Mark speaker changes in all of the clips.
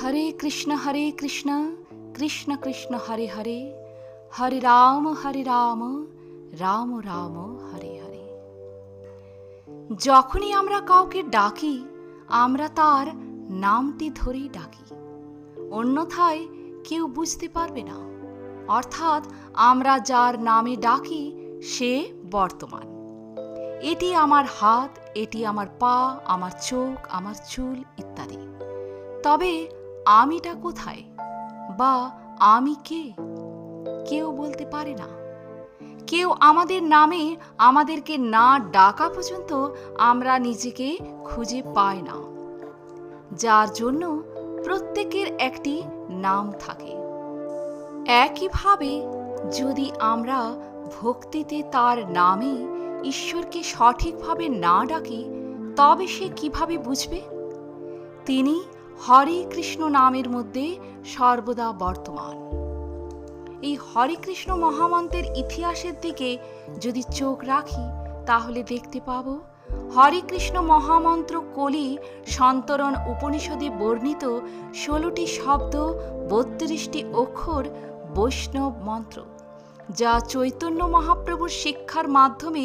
Speaker 1: হরে কৃষ্ণ হরে কৃষ্ণ কৃষ্ণ কৃষ্ণ হরে হরে হরে রাম হরে রাম রাম রাম হরে হরে যখনই আমরা কাউকে ডাকি আমরা তার নামটি ধরেই ডাকি অন্যথায় কেউ বুঝতে পারবে না অর্থাৎ আমরা যার নামে ডাকি সে বর্তমান এটি আমার হাত এটি আমার পা আমার চোখ আমার চুল ইত্যাদি তবে আমিটা কোথায় বা আমি কে কেউ বলতে পারে না কেউ আমাদের নামে আমাদেরকে না ডাকা পর্যন্ত আমরা নিজেকে খুঁজে পাই না যার জন্য প্রত্যেকের একটি নাম থাকে একইভাবে যদি আমরা ভক্তিতে তার নামে ঈশ্বরকে সঠিকভাবে না ডাকি তবে সে কিভাবে বুঝবে তিনি হরে কৃষ্ণ নামের মধ্যে সর্বদা বর্তমান এই হরে কৃষ্ণ মহামন্ত্রের ইতিহাসের দিকে যদি চোখ রাখি তাহলে দেখতে পাব হরে কৃষ্ণ মহামন্ত্র কলি সন্তরণ উপনিষদে বর্ণিত ষোলোটি শব্দ বত্রিশটি অক্ষর বৈষ্ণব মন্ত্র যা চৈতন্য মহাপ্রভুর শিক্ষার মাধ্যমে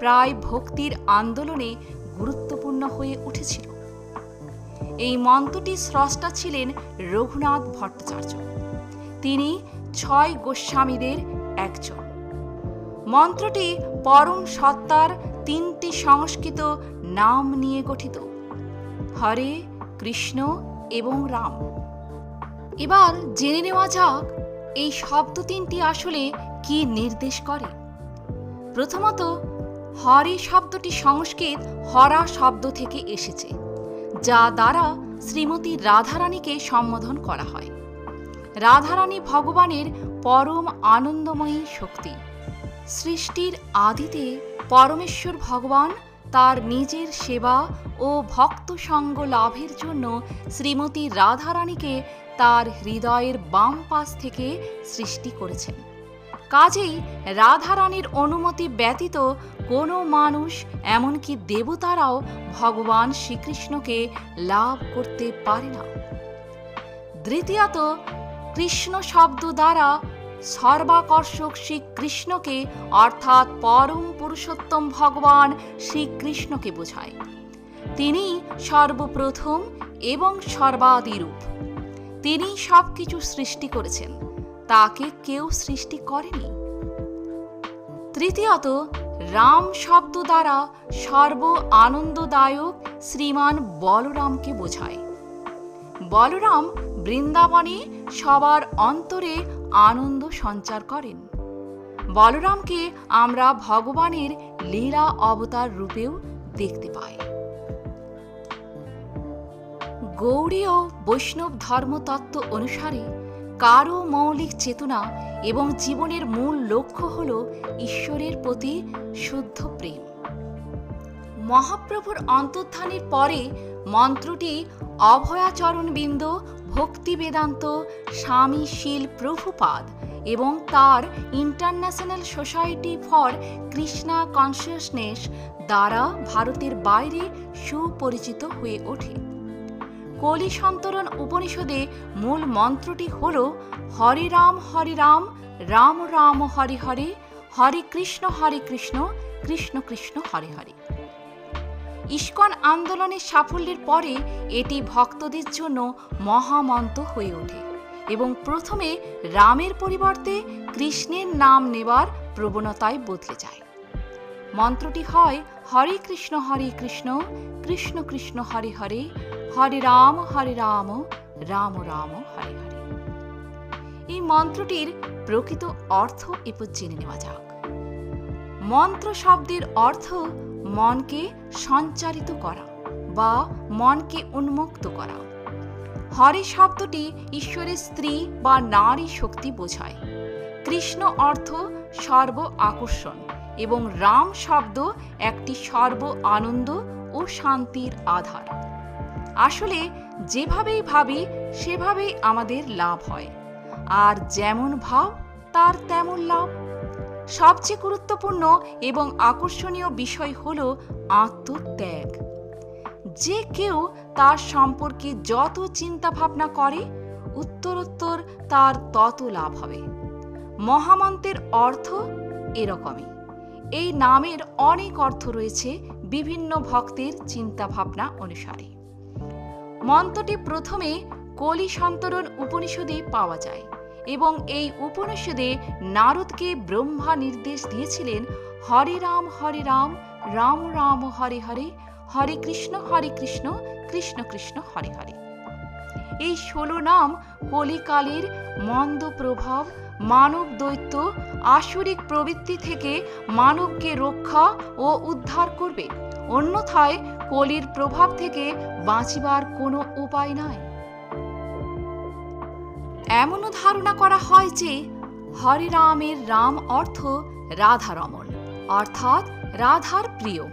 Speaker 1: প্রায় ভক্তির আন্দোলনে গুরুত্বপূর্ণ হয়ে উঠেছিল এই মন্ত্রটি স্রষ্টা ছিলেন রঘুনাথ ভট্টাচার্য তিনি ছয় গোস্বামীদের একজন মন্ত্রটি পরম সত্তার তিনটি সংস্কৃত নাম নিয়ে গঠিত হরে কৃষ্ণ এবং রাম এবার জেনে নেওয়া যাক এই শব্দ তিনটি আসলে কি নির্দেশ করে প্রথমত হরে শব্দটি সংস্কৃত হরা শব্দ থেকে এসেছে যা দ্বারা শ্রীমতী রাধারানীকে সম্বোধন করা হয় রাধারানী ভগবানের পরম আনন্দময়ী শক্তি সৃষ্টির আদিতে পরমেশ্বর ভগবান তার নিজের সেবা ও ভক্ত সঙ্গ লাভের জন্য শ্রীমতী রাধারানীকে তার হৃদয়ের বাম পাশ থেকে সৃষ্টি করেছেন কাজেই রাধারানীর অনুমতি ব্যতীত কোনো মানুষ এমনকি দেবতারাও ভগবান শ্রীকৃষ্ণকে লাভ করতে পারে না দ্বিতীয়ত কৃষ্ণ শব্দ দ্বারা সর্বাকর্ষক শ্রীকৃষ্ণকে অর্থাৎ পরম পুরুষোত্তম ভগবান শ্রীকৃষ্ণকে বোঝায় তিনি সর্বপ্রথম এবং সর্বাদিরূপ তিনি সব কিছু সৃষ্টি করেছেন তাকে কেউ সৃষ্টি করেনি তৃতীয়ত রাম শব্দ দ্বারা সর্ব আনন্দদায়ক শ্রীমান বলরামকে বোঝায় বলরাম বৃন্দাবনে সবার অন্তরে আনন্দ সঞ্চার করেন বলরামকে আমরা ভগবানের লীলা অবতার রূপেও দেখতে পাই গৌড়ীয় বৈষ্ণব ধর্মতত্ত্ব অনুসারে কারও মৌলিক চেতনা এবং জীবনের মূল লক্ষ্য হল ঈশ্বরের প্রতি শুদ্ধ প্রেম মহাপ্রভুর অন্তর্ধানের পরে মন্ত্রটি অভয়াচরণবৃন্দ ভক্তি বেদান্ত স্বামী শীল প্রভুপাদ এবং তার international society for Krishna consciousness দ্বারা ভারতের বাইরে সুপরিচিত হয়ে ওঠে কলি সন্তরণ উপনিষদে মূল মন্ত্রটি হল হরে রাম হরে রাম রাম রাম হরে হরে হরে কৃষ্ণ হরে কৃষ্ণ কৃষ্ণ কৃষ্ণ হরে হরে ইস্কন আন্দোলনের সাফল্যের পরে এটি ভক্তদের জন্য মহামন্ত হয়ে ওঠে এবং প্রথমে রামের পরিবর্তে কৃষ্ণের নাম নেবার প্রবণতায় বদলে যায় মন্ত্রটি হয় হরে কৃষ্ণ হরে কৃষ্ণ কৃষ্ণ কৃষ্ণ হরে হরে হরে রাম হরে রাম রাম রাম হরে হরে এই মন্ত্রটির প্রকৃত অর্থ এরপর জেনে নেওয়া যাক মন্ত্র শব্দের অর্থ মনকে সঞ্চারিত করা বা মনকে উন্মুক্ত করা হরে শব্দটি ঈশ্বরের স্ত্রী বা নারী শক্তি বোঝায় কৃষ্ণ অর্থ সর্ব আকর্ষণ এবং রাম শব্দ একটি সর্ব আনন্দ ও শান্তির আধার আসলে যেভাবেই ভাবি সেভাবেই আমাদের লাভ হয় আর যেমন ভাব তার তেমন লাভ সবচেয়ে গুরুত্বপূর্ণ এবং আকর্ষণীয় বিষয় হল আত্মত্যাগ যে কেউ তার সম্পর্কে যত চিন্তা ভাবনা করে উত্তরোত্তর তার তত লাভ হবে মহামন্ত্রের অর্থ এরকমই এই নামের অনেক অর্থ রয়েছে বিভিন্ন ভক্তের চিন্তাভাবনা অনুসারে মন্ত্রটি প্রথমে কলি সন্তরণ উপনিষদে পাওয়া যায় এবং এই উপনিষদে নারদকে ব্রহ্মা নির্দেশ দিয়েছিলেন হরে রাম হরে রাম রাম রাম হরে হরে হরে কৃষ্ণ হরে কৃষ্ণ কৃষ্ণ কৃষ্ণ হরে হরে এই ষোলো নাম কলিকালের মন্দ প্রভাব মানব দৈত্য আসরিক প্রবৃত্তি থেকে মানবকে রক্ষা ও উদ্ধার করবে অন্যথায় কলির প্রভাব থেকে বাঁচিবার কোনো উপায় নাই এমনও ধারণা করা হয় যে হরিরামের রাম অর্থ রাধারমণ অর্থাৎ রাধার প্রিয়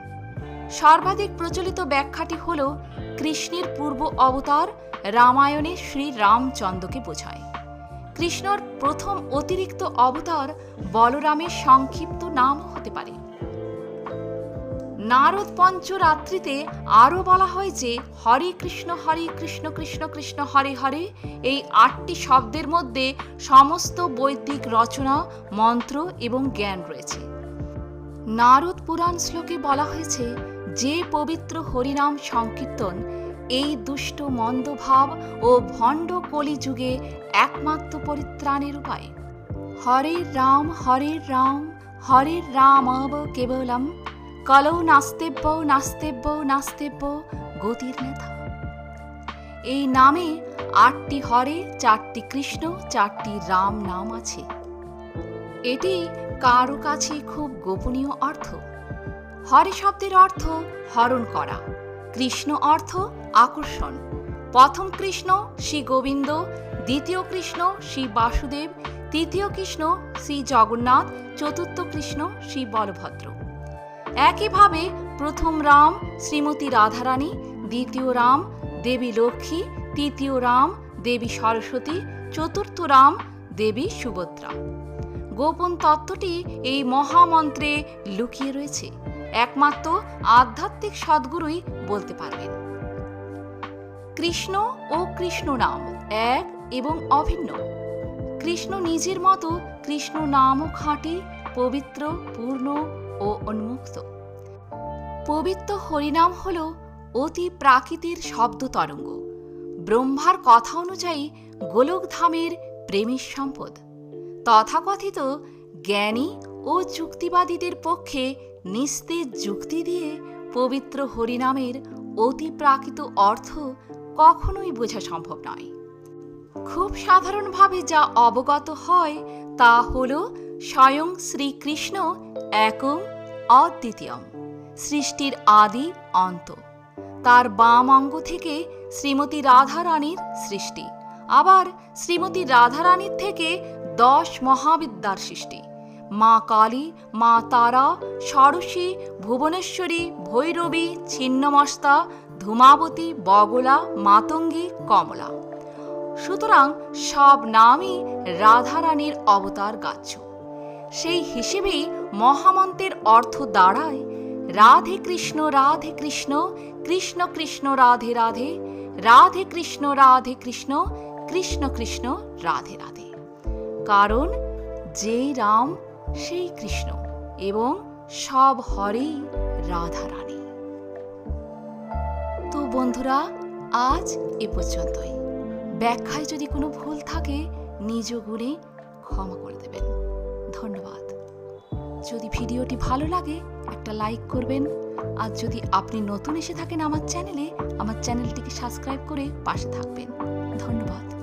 Speaker 1: সর্বাধিক প্রচলিত ব্যাখ্যাটি হল কৃষ্ণের পূর্ব অবতার রামায়ণে শ্রী রামচন্দ্রকে বোঝায় কৃষ্ণর প্রথম অতিরিক্ত অবতার বলরামের সংক্ষিপ্ত নাম হতে পারে নারদ পঞ্চরাত্রিতে আরও বলা হয় যে হরে কৃষ্ণ হরে কৃষ্ণ কৃষ্ণ কৃষ্ণ হরে হরে এই আটটি শব্দের মধ্যে সমস্ত বৈদিক রচনা মন্ত্র এবং জ্ঞান রয়েছে নারদ পুরাণ শ্লোকে বলা হয়েছে যে পবিত্র হরিনাম সংকীর্তন এই দুষ্ট মন্দভাব ও ভণ্ড কলিযুগে একমাত্র পরিত্রাণের উপায় হরে রাম হরে রাম হরে রাম কেবলম কলৌ নাস্তেব্য নাস্তেব্য নাস্তেব্য গতির নেতা এই নামে আটটি হরে চারটি কৃষ্ণ চারটি রাম নাম আছে এটি কারো কাছে খুব গোপনীয় অর্থ হরে শব্দের অর্থ হরণ করা কৃষ্ণ অর্থ আকর্ষণ প্রথম কৃষ্ণ শ্রী গোবিন্দ দ্বিতীয় কৃষ্ণ শ্রী বাসুদেব তৃতীয় কৃষ্ণ শ্রী জগন্নাথ চতুর্থ কৃষ্ণ শ্রী বলভদ্র একইভাবে প্রথম রাম শ্রীমতী রাধারানী দ্বিতীয় রাম দেবী লক্ষ্মী তৃতীয় রাম দেবী সরস্বতী চতুর্থ রাম দেবী সুভদ্রা গোপন তত্ত্বটি এই মহামন্ত্রে লুকিয়ে রয়েছে একমাত্র আধ্যাত্মিক সদ্গুরুই বলতে পারবেন কৃষ্ণ ও কৃষ্ণ নাম এক এবং অভিন্ন কৃষ্ণ নিজের মতো কৃষ্ণ নামও খাঁটি পবিত্র পূর্ণ ও উন্মুক্ত পবিত্র হরিনাম হল অতি প্রাকৃতির শব্দ তরঙ্গ ব্রহ্মার কথা অনুযায়ী গোলকধামের প্রেমিক সম্পদ তথাকথিত জ্ঞানী ও যুক্তিবাদীদের পক্ষে নিস্তেজ যুক্তি দিয়ে পবিত্র হরিনামের অতি প্রাকৃত অর্থ কখনোই বোঝা সম্ভব নয় খুব সাধারণভাবে যা অবগত হয় তা হলো স্বয়ং শ্রীকৃষ্ণ একম অদ্বিতীয়ম সৃষ্টির আদি অন্ত তার বাম অঙ্গ থেকে শ্রীমতী রাধারানীর সৃষ্টি আবার শ্রীমতী রাধারানীর থেকে দশ মহাবিদ্যার সৃষ্টি মা কালী মা তারা সরসী ভুবনেশ্বরী ভৈরবী ছিন্নমস্তা ধূমাবতী বগলা মাতঙ্গী কমলা সুতরাং সব নামই রাধারানীর অবতার গাছ সেই হিসেবেই মহামন্ত্রের অর্থ দাঁড়ায় রাধে কৃষ্ণ রাধে কৃষ্ণ কৃষ্ণ কৃষ্ণ রাধে রাধে রাধে কৃষ্ণ রাধে কৃষ্ণ কৃষ্ণ কৃষ্ণ রাধে রাধে কারণ যে রাম সেই কৃষ্ণ এবং সব হরেই রাধা রানী তো বন্ধুরা আজ এ পর্যন্তই ব্যাখ্যায় যদি কোনো ভুল থাকে নিজ গুণে ক্ষমা করে দেবেন ধন্যবাদ যদি ভিডিওটি ভালো লাগে একটা লাইক করবেন আর যদি আপনি নতুন এসে থাকেন আমার চ্যানেলে আমার চ্যানেলটিকে সাবস্ক্রাইব করে পাশে থাকবেন ধন্যবাদ